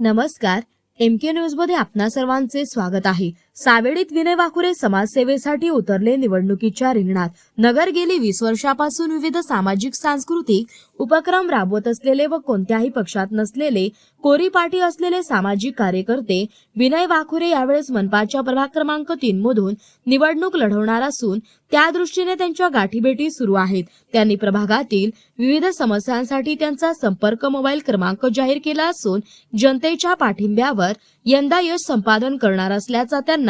नमस्कार एम के न्यूजमध्ये आपणा सर्वांचे स्वागत आहे. सावेडीत विनय वाकुरे समाजसेवेसाठी उतरले निवडणुकीच्या रिंगणात. नगर गेली वीस वर्षापासून विविध सामाजिक सांस्कृतिक उपक्रम राबवत असलेले व कोणत्याही पक्षात नसलेले कोरीपाठी असलेले सामाजिक कार्यकर्ते विनय वाकुरे यावेळेस मनपाच्या प्रभाग क्रमांक तीन मधून निवडणूक लढवणार असून त्या दृष्टीने त्यांच्या गाठीभेटी सुरू आहेत. त्यांनी प्रभागातील विविध समस्यांसाठी त्यांचा संपर्क मोबाईल क्रमांक जाहीर केला असून जनतेच्या पाठिंब्यावर यंदा यश संपादन करणार असल्याचा त्यांना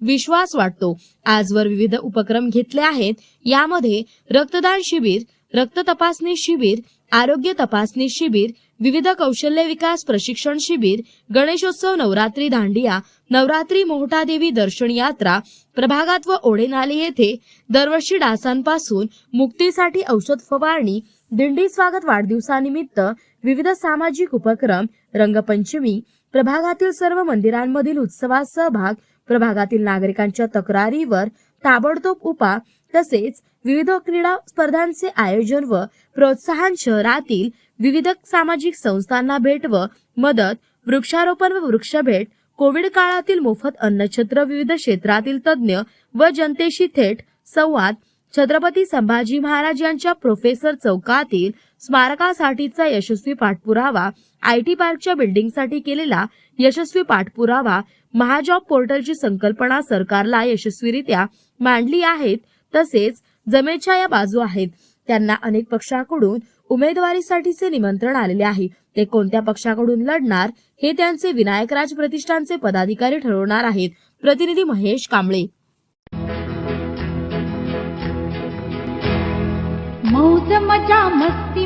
विश्वास वाटतो. आजवर विविध उपक्रम घेतले आहेत. यामध्ये रक्तदान शिबिर रक्त तपासणी शिबिर आरोग्य तपासणी शिबिर विविध कौशल्य विकास प्रशिक्षण शिबिर गणेशोत्सव नवरात्री दांडिया नवरात्री मोहटादेवी दर्शन यात्रा प्रभागात व ओढेनाले येथे दरवर्षी डासांपासून मुक्तीसाठी औषध फवारणी दिंडी स्वागत वाढदिवसानिमित्त विविध सामाजिक उपक्रम रंगपंचमी प्रभागातील सर्व मंदिरांमधील उत्सवात सहभाग प्रभागातील नागरिकांच्या तक्रारीवर ताबडतोब उपा तसेच विविध क्रीडा स्पर्धांचे आयोजन व प्रोत्साहन शहरातील विविध सामाजिक संस्थांना भेट व मदत वृक्षारोपण व वृक्षभेट कोविड काळातील मोफत अन्नछत्र विविध क्षेत्रातील तज्ज्ञ व जनतेशी थेट संवाद छत्रपती संभाजी महाराज यांच्या प्रोफेसर चौकातील स्मारकासाठीचा यशस्वी पाठपुरावा आय टी पार्कच्या बिल्डिंगसाठी केलेला यशस्वी पाठपुरावा महाजॉब पोर्टलची संकल्पना सरकारला यशस्वीरित्या मांडली आहेत तसेच जमेच्या या बाजू आहेत. त्यांना अनेक पक्षाकडून उमेदवारीसाठीचे निमंत्रण आलेले आहे. ते कोणत्या पक्षाकडून लढणार हे त्यांचे विनायकराज प्रतिष्ठानचे पदाधिकारी ठरवणार आहेत. प्रतिनिधी महेश कांबळे